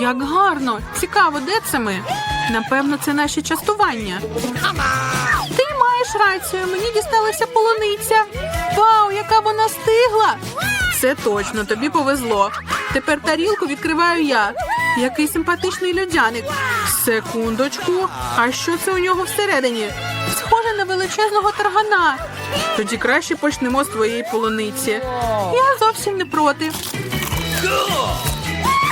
Як гарно! Цікаво, де це ми? Напевно, це наші частування. Ти маєш рацію, мені дісталася полуниця. Вау, яка вона стигла! Це точно, тобі повезло. Тепер тарілку відкриваю я. Який симпатичний льодяник. Секундочку. А що це у нього всередині? Схоже на величезного таргана. Тоді краще почнемо з твоєї полуниці. Я зовсім не проти.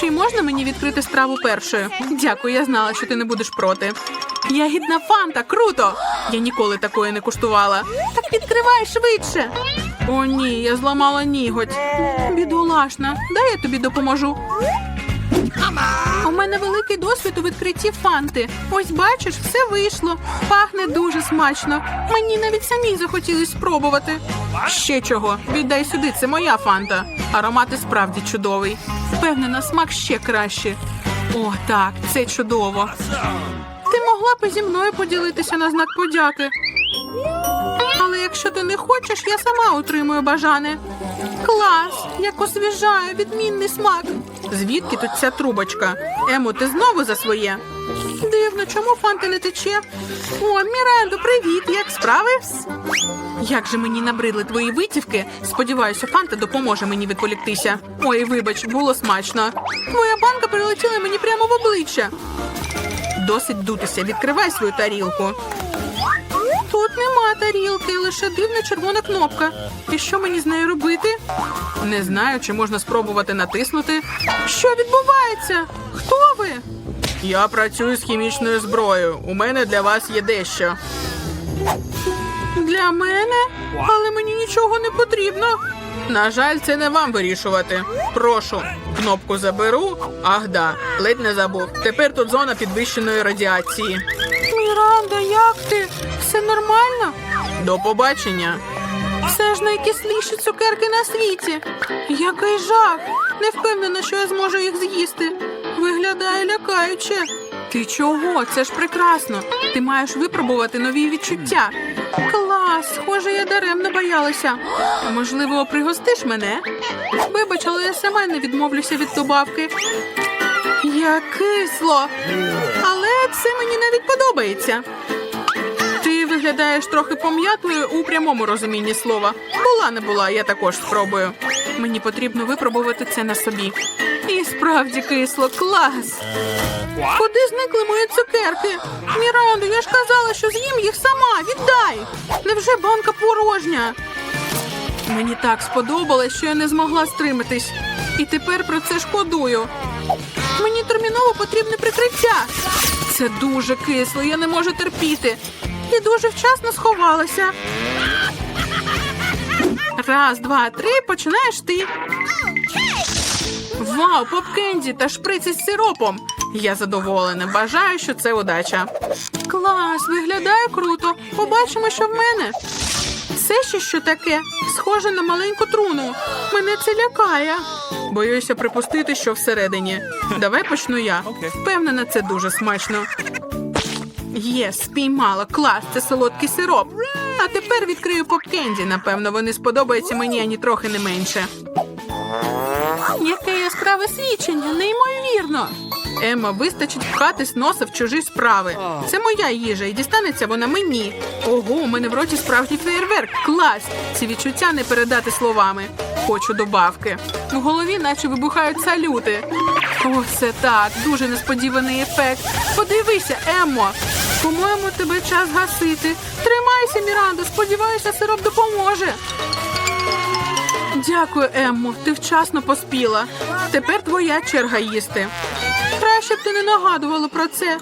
Чи можна мені відкрити страву першою? Дякую, я знала, що ти не будеш проти. Ягідна фанта, круто! Я ніколи такої не куштувала. Так відкривай швидше. О, ні, я зламала ніготь. Бідолашна, дай я тобі допоможу. У мене великий досвід у відкритті фанти. Ось бачиш, все вийшло. Пахне дуже смачно. Мені навіть самій захотілось спробувати. Ще чого? Віддай сюди, це моя фанта. Аромат і справді чудовий. Впевнена, смак ще краще. О, так, це чудово. Ти могла б зі мною поділитися на знак подяки. Але якщо ти не хочеш, я сама отримую бажане. Клас! Як освіжає, відмінний смак. Звідки тут ця трубочка? Емо, ти знову за своє? Дивно, чому фанта не тече? О, Мірандо, привіт! Як справи? Як же мені набридли твої витівки? Сподіваюся, фанта допоможе мені відволіктися. Ой, вибач, було смачно. Твоя банка прилетіла мені прямо в обличчя. Досить дутися, відкривай свою тарілку. Тут нема тарілки, лише дивна червона кнопка. І що мені з нею робити? Не знаю, чи можна спробувати натиснути. Що відбувається? Хто ви? Я працюю з хімічною зброєю. У мене для вас є дещо. Для мене? Але мені нічого не потрібно. На жаль, це не вам вирішувати. Прошу, кнопку заберу. Ах, да, ледь не забув. Тепер тут зона підвищеної радіації. Міранда, як ти? Все нормально? До побачення. Все ж найкисліші цукерки на світі. Який жах! Не впевнена, що я зможу їх з'їсти. Виглядає лякаюче. Ти чого? Це ж прекрасно. Ти маєш випробувати нові відчуття. Схоже, я даремно боялася. Можливо, пригостиш мене? Вибач, але я сама не відмовлюся від добавки. Як кисло. Але це мені навіть подобається. Ти виглядаєш трохи пом'ятою у прямому розумінні слова. Була не була, я також спробую. Мені потрібно випробувати це на собі. І справді кисло, клас. Куди зникли мої цукерки? Мірандо, я ж казала, що з'їм їх сама. Віддай. Невже банка порожня? Мені так сподобалось, що я не змогла стриматись. І тепер про це шкодую. Мені терміново потрібне прикриття. Це дуже кисло, я не можу терпіти. І дуже вчасно сховалася. Раз, два, три, починаєш ти. Вау, попкенді та шприц із сиропом. Я задоволена. Бажаю, що це удача. Клас, виглядає круто. Побачимо, що в мене. Це ще що таке? Схоже на маленьку труну. Мене це лякає. Боюся припустити, що всередині. Давай почну я. Впевнена, це дуже смачно. Є, спіймала. Клас, це солодкий сироп. А тепер відкрию попкенді. Напевно, вони сподобаються мені ані трохи не менше. Яке яскраве свідчення, неймовірно. Емма, вистачить пхатись носа в чужі справи. Це моя їжа, і дістанеться вона мені. Ого, у мене в роті справжній феєрверк. Клас! Ці відчуття не передати словами. Хочу добавки. В голові наче вибухають салюти. О, це так, дуже несподіваний ефект. Подивися, Еммо. По-моєму, тебе час гасити. Тримайся, Мірандо, сподіваюся, сироп допоможе. Дякую, Еммо. Ти вчасно поспіла. Тепер твоя черга їсти. Краще б ти не нагадувала про це.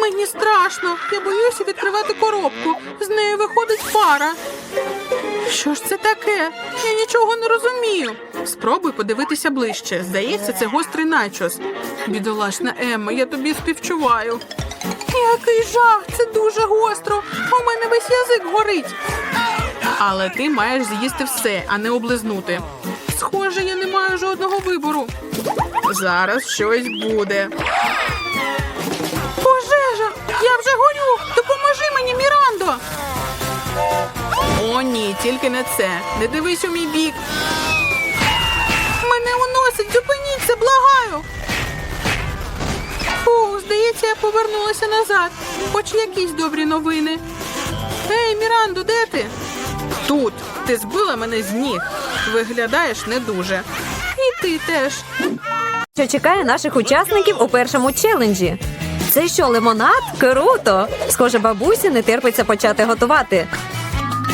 Мені страшно. Я боюся відкривати коробку. З нею виходить пара. Що ж це таке? Я нічого не розумію. Спробуй подивитися ближче. Здається, це гострий начос. Бідолашна Емма, я тобі співчуваю. Який жах! Це дуже гостро. У мене весь язик горить. Але ти маєш з'їсти все, а не облизнути. Схоже, я не маю жодного вибору. Зараз щось буде. Пожежа! Я вже горю! Допоможи мені, Мірандо! О, ні, тільки не це. Не дивись у мій бік. Мене уносить, зупиніться, благаю. Фу, здається, я повернулася назад. Хоч якісь добрі новини. Ей, Мірандо, де ти? Тут. Ти збила мене з ніг. Виглядаєш не дуже. І ти теж. Що чекає наших учасників у першому челенджі? Це що, лимонад? Круто! Схоже, бабусі не терпиться почати готувати.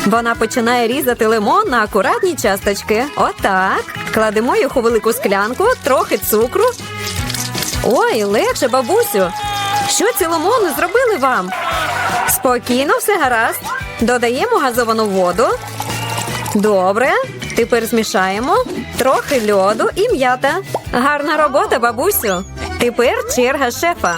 Вона починає різати лимон на акуратні часточки. Отак. Кладемо їх у велику склянку, трохи цукру. Ой, легше, бабусю. Що ці лимони зробили вам? Спокійно, все гаразд. Додаємо газовану воду. Добре. Тепер змішаємо трохи льоду і м'ята. Гарна робота, бабусю. Тепер черга шефа.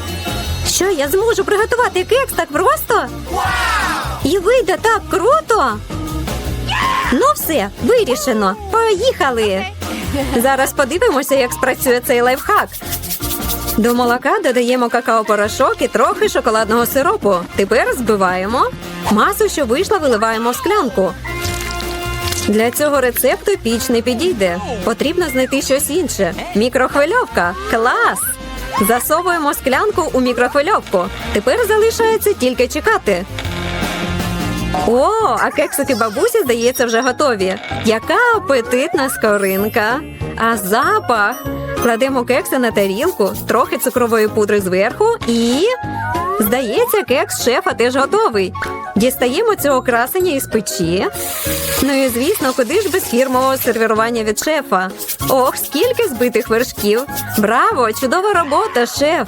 Що я зможу приготувати кекс так просто? І вийде так круто. Ну, все, вирішено. Поїхали. Зараз подивимося, як спрацює цей лайфхак. До молока додаємо какао-порошок і трохи шоколадного сиропу. Тепер збиваємо. Масу, що вийшла, виливаємо в склянку. Для цього рецепту піч не підійде. Потрібно знайти щось інше. Мікрохвильовка. Клас! Засовуємо склянку у мікрохвильовку. Тепер залишається тільки чекати. О, а кексики бабусі, здається, вже готові. Яка апетитна скоринка. А запах. Кладемо кекси на тарілку, трохи цукрової пудри зверху і. Здається, кекс шефа теж готовий. Дістаємо цього красення із печі. Ну і звісно, куди ж без фірмового сервірування від шефа? Ох, скільки збитих вершків! Браво! Чудова робота, шеф!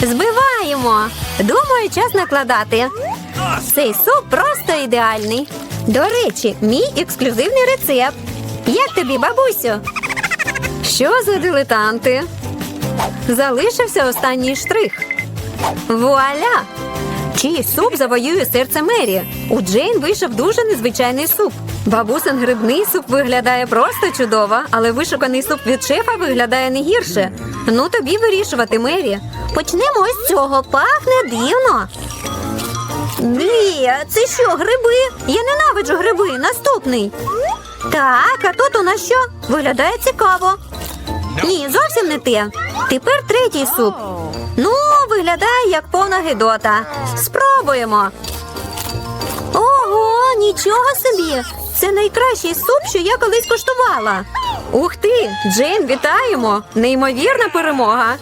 Збиваємо. Думаю, час накладати. Цей суп просто ідеальний. До речі, мій ексклюзивний рецепт. Як тобі, бабусю? Що за дилетанти? Залишився останній штрих. Вуаля! Чий суп завоює серце Мері. У Джейн вийшов дуже незвичайний суп. Бабусин грибний суп виглядає просто чудово, але вишуканий суп від шефа виглядає не гірше. Ну тобі вирішувати, Мері. Почнемо з цього. Пахне дивно. Блі, це що, гриби? Я ненавиджу гриби. Наступний. Так, а тут у нас що? Виглядає цікаво. Ні, зовсім не те. Тепер третій суп. Ну, виглядає як повна гидота. Спробуємо. Ого, нічого собі! Це найкращий суп, що я колись коштувала. Ух ти, Джейн, вітаємо! Неймовірна перемога.